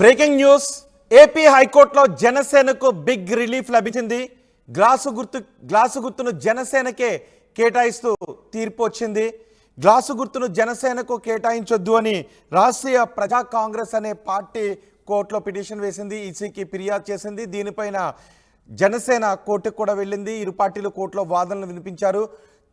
Breaking news. AP హైకోర్టులో జనసేనకు big relief లభించింది. గ్లాసు గుర్తు గ్లాసు గుర్తును జనసేనకే కేటాయిస్తూ తీర్పు వచ్చింది. గ్లాసు గుర్తును జనసేనకు కేటాయించొద్దు అని రాష్ట్రీయ ప్రజా కాంగ్రెస్ అనే పార్టీ కోర్టులో పిటిషన్ వేసింది. ఈసీకి ఫిర్యాదు చేసింది. దీనిపైన జనసేన కోర్టుకు కూడా వెళ్ళింది. ఇరు పార్టీలు కోర్టులో వాదనలు వినిపించారు.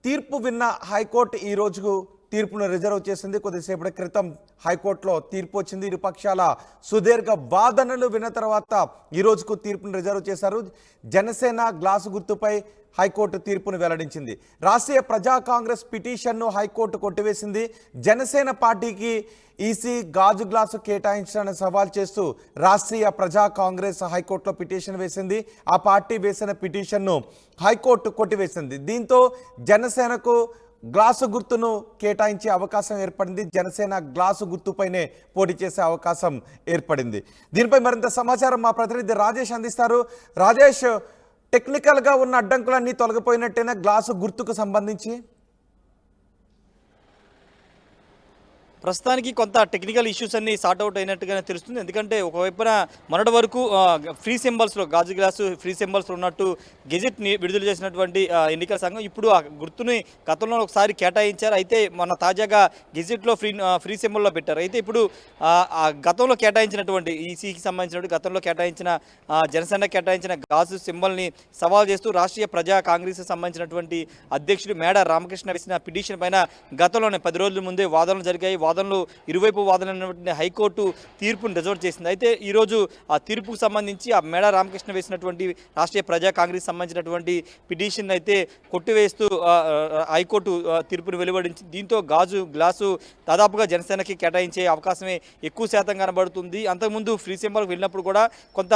తీర్పు విన్న హైకోర్టు ఈ రోజుకు తీర్పును రిజర్వ్ చేసింది. కొద్దిసేపటి క్రితం హైకోర్టులో తీర్పు వచ్చింది. ఇరుపక్షాల సుదీర్ఘ వాదనలు విన్న తర్వాత ఈ రోజుకు తీర్పును రిజర్వ్ చేశారు. జనసేన గ్లాసు గుర్తుపై హైకోర్టు తీర్పును వెల్లడించింది. రాష్ట్రీయ ప్రజా కాంగ్రెస్ పిటిషన్ను హైకోర్టు కొట్టివేసింది. జనసేన పార్టీకి ఈసీ గాజు గ్లాసు కేటాయించాలని సవాల్ చేస్తూ రాష్ట్రీయ ప్రజా కాంగ్రెస్ హైకోర్టులో పిటిషన్ వేసింది. ఆ పార్టీ వేసిన పిటిషన్ను హైకోర్టు కొట్టివేసింది. దీంతో జనసేనకు గ్లాసు గుర్తును కేటాయించే అవకాశం ఏర్పడింది. జనసేన గ్లాసు గుర్తుపైనే పోటీ చేసే అవకాశం ఏర్పడింది. దీనిపై మరింత సమాచారం మా ప్రతినిధి రాజేష్ అందిస్తారు. రాజేష్ టెక్నికల్గా ఉన్న అడ్డంకులన్నీ తొలగిపోయినట్టేనా గ్లాసు గుర్తుకు సంబంధించి? ప్రస్తుతానికి కొంత టెక్నికల్ ఇష్యూస్ అన్ని సార్ట్ అవుట్ అయినట్టుగానే తెలుస్తుంది. ఎందుకంటే ఒకవైపున మొన్నటి వరకు ఫ్రీ సింబల్స్లో గాజు గ్లాసు ఫ్రీ సింబల్స్ ఉన్నట్టు గెజెట్ని విడుదల చేసినటువంటి ఎన్నికల సంఘం ఇప్పుడు ఆ గుర్తుని గతంలో ఒకసారి కేటాయించారు. అయితే మన తాజాగా గెజెట్లో ఫ్రీ ఫ్రీ సింబల్లో పెట్టారు. అయితే ఇప్పుడు ఆ, గతంలో కేటాయించినటువంటి ఈసీకి సంబంధించినటువంటి గతంలో కేటాయించిన జనసేన కేటాయించిన గాజు సింబల్ని సవాల్ చేస్తూ రాష్ట్రీయ ప్రజా కాంగ్రెస్ సంబంధించినటువంటి అధ్యక్షుడు మేడ రామకృష్ణ వేసిన పిటిషన్ పైన గతంలోనే పది రోజుల ముందే వాదనలు జరిగాయి. వాదనలు ఇరువైపు వాదనలు హైకోర్టు తీర్పును రిజర్వ్ చేసింది. అయితే ఈరోజు ఆ తీర్పుకు సంబంధించి ఆ మేడ రామకృష్ణ వేసినటువంటి రాష్ట్రీయ ప్రజా కాంగ్రెస్ సంబంధించినటువంటి పిటిషన్ అయితే కొట్టివేస్తూ హైకోర్టు తీర్పును వెలువడించింది దీంతో గాజు గ్లాసు దాదాపుగా జనసేనకి కేటాయించే అవకాశమే ఎక్కువ శాతం కనబడుతుంది. అంతకుముందు ఫ్రీ సింబల్కి వెళ్ళినప్పుడు కూడా కొంత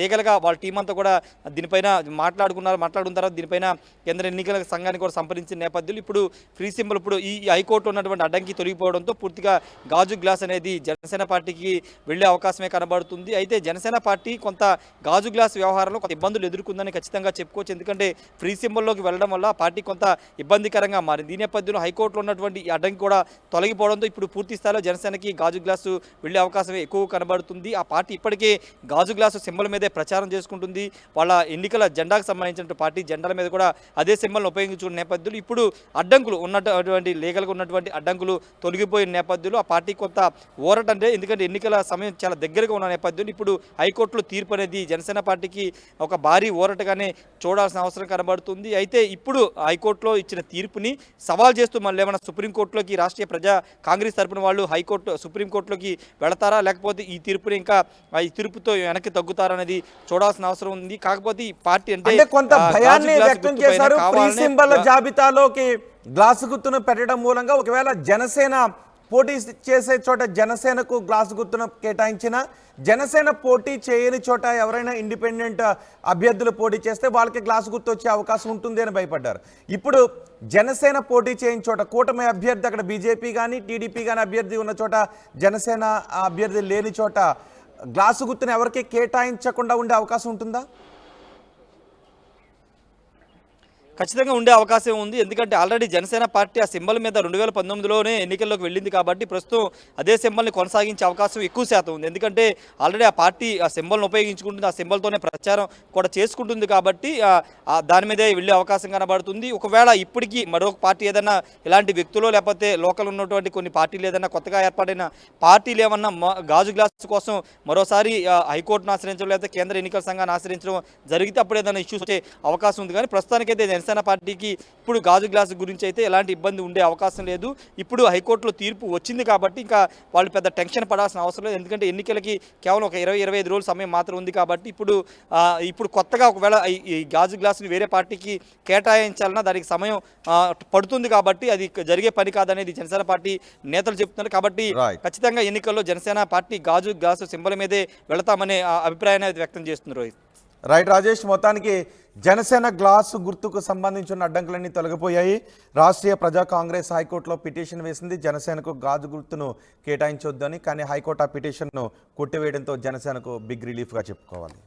లీగల్గా వాళ్ళ టీం అంతా కూడా దీనిపైన మాట్లాడుకున్నారు. మాట్లాడుకున్న తర్వాత దీనిపైన కేంద్ర ఎన్నికల సంఘాన్ని కూడా సంప్రదించిన నేపథ్యంలో ఇప్పుడు ఫ్రీ సింబల్ ఇప్పుడు ఈ హైకోర్టు ఉన్నటువంటి అడ్డంకి తొలగిపోవడం తొలగిపోవడంతో పూర్తిగా గాజు గ్లాస్ అనేది జనసేన పార్టీకి వెళ్ళే అవకాశమే కనబడుతుంది. అయితే జనసేన పార్టీ కొంత గాజు గ్లాస్ వ్యవహారంలో కొంత ఇబ్బందులు ఎదుర్కొందని ఖచ్చితంగా చెప్పుకోవచ్చు. ఎందుకంటే ఫ్రీ సింబల్లోకి వెళ్ళడం వల్ల పార్టీ కొంత ఇబ్బందికరంగా మారింది. ఈ నేపథ్యంలో హైకోర్టులో ఉన్నటువంటి అడ్డంకి కూడా తొలగిపోవడంతో ఇప్పుడు పూర్తి స్థాయిలో జనసేనకి గాజు గ్లాసు వెళ్ళే అవకాశమే ఎక్కువ కనబడుతుంది. ఆ పార్టీ ఇప్పటికే గాజు గ్లాసు సింబల్ మీదే ప్రచారం చేసుకుంటుంది. వాళ్ళ ఎన్నికల జెండాకు సంబంధించిన పార్టీ జెండాల మీద కూడా అదే సింబల్ని ఉపయోగించుకున్న నేపథ్యంలో ఇప్పుడు అడ్డంకులు ఉన్నటువంటి లీగల్గా ఉన్నటువంటి అడ్డంకులు తొలగిపోయిన నేపథ్యంలో ఆ పార్టీ కొంత ఊరట అంటే ఎందుకంటే ఎన్నికల సమయం చాలా దగ్గరగా ఉన్న నేపథ్యంలో ఇప్పుడు హైకోర్టులో తీర్పు అనేది జనసేన పార్టీకి ఒక భారీ ఊరటగానే చూడాల్సిన అవసరం కనబడుతుంది. అయితే ఇప్పుడు హైకోర్టులో ఇచ్చిన తీర్పుని సవాల్ చేస్తూ మళ్ళీ ఏమైనా సుప్రీంకోర్టులోకి రాష్ట్రీయ ప్రజా కాంగ్రెస్ తరపున వాళ్ళు హైకోర్టు సుప్రీంకోర్టులోకి వెళతారా? లేకపోతే ఈ తీర్పుని ఇంకా ఈ తీర్పుతో వెనక్కి తగ్గుతారా అనేది చూడాల్సిన అవసరం ఉంది. కాకపోతే ఈ పార్టీ అంటే కొంత భయాన్ని వ్యక్తం చేశారు. జాబితాలోకి గ్లాసు గుర్తును పెట్టడం మూలంగా ఒకవేళ జనసేన పోటీ చేసే చోట జనసేనకు గ్లాసు గుర్తును కేటాయించిన జనసేన పోటీ చేయని చోట ఎవరైనా ఇండిపెండెంట్ అభ్యర్థులు పోటీ చేస్తే వాళ్ళకి గ్లాసు గుర్తు వచ్చే అవకాశం ఉంటుంది అని భయపడ్డారు. ఇప్పుడు జనసేన పోటీ చేయని చోట కూటమి అభ్యర్థి అక్కడ బీజేపీ కానీ టీడీపీ కానీ అభ్యర్థి ఉన్న చోట జనసేన అభ్యర్థి లేని చోట గ్లాసు గుర్తును ఎవరికి కేటాయించకుండా ఉండే అవకాశం ఉంటుందా? ఖచ్చితంగా ఉండే అవకాశం ఉంది. ఎందుకంటే ఆల్రెడీ జనసేన పార్టీ ఆ సింబల్ మీద రెండు వేల పంతొమ్మిదిలోనే ఎన్నికల్లోకి వెళ్ళింది కాబట్టి ప్రస్తుతం అదే సింబల్ని కొనసాగించే అవకాశం ఎక్కువ శాతం ఉంది. ఎందుకంటే ఆల్రెడీ ఆ పార్టీ ఆ సింబల్ని ఉపయోగించుకుంటుంది. ఆ సింబల్తోనే ప్రచారం కూడా చేసుకుంటుంది కాబట్టి దాని మీదే వెళ్ళే అవకాశం కనబడుతుంది. ఒకవేళ ఇప్పటికీ మరొక పార్టీ ఏదైనా ఇలాంటి వ్యక్తులు లేకపోతే లోకల్ ఉన్నటువంటి కొన్ని పార్టీలు ఏదైనా కొత్తగా ఏర్పడిన పార్టీలు ఏమన్నా గాజు గ్లాసు కోసం మరోసారి హైకోర్టును ఆశ్రయించడం లేకపోతే కేంద్ర ఎన్నికల సంఘాన్ని ఆశ్రయించడం జరిగితే అప్పుడు ఏదైనా ఇష్యూస్ వచ్చే అవకాశం ఉంది. కానీ ప్రస్తుతానికైతే జనసేన పార్టీకి ఇప్పుడు గాజు గ్లాసు గురించి అయితే ఎలాంటి ఇబ్బంది ఉండే అవకాశం లేదు. ఇప్పుడు హైకోర్టులో తీర్పు వచ్చింది కాబట్టి ఇంకా వాళ్ళు పెద్ద టెన్షన్ పడాల్సిన అవసరం లేదు. ఎందుకంటే ఎన్నికలకి కేవలం ఒక ఇరవై ఇరవై ఐదు రోజుల సమయం మాత్రం ఉంది కాబట్టి ఇప్పుడు ఇప్పుడు కొత్తగా ఒకవేళ ఈ- గాజు గ్లాసుని వేరే పార్టీకి కేటాయించాలన్నా దానికి సమయం పడుతుంది కాబట్టి అది జరిగే పని కాదనేది జనసేన పార్టీ నేతలు చెప్తున్నారు. కాబట్టి. ఖచ్చితంగా ఎన్నికల్లో జనసేన పార్టీ గాజు గ్లాసు సింబల్ మీదే వెళతామనే ఆ, అభిప్రాయాన్ని వ్యక్తం చేస్తున్నారు రోహిత్. రైట్ రాజేష్ మొత్తానికి జనసేన గ్లాసు గుర్తుకు సంబంధించిన అడ్డంకులన్నీ తొలగిపోయాయి. రాష్ట్రీయ ప్రజా కాంగ్రెస్ హైకోర్టులో పిటిషన్ వేసింది. జనసేనకు గాజు గుర్తును కేటాయించొద్దని కానీ హైకోర్టు ఆ పిటిషన్ను కొట్టివేయడంతో జనసేనకు బిగ్ రిలీఫ్గా చెప్పుకోవాలి.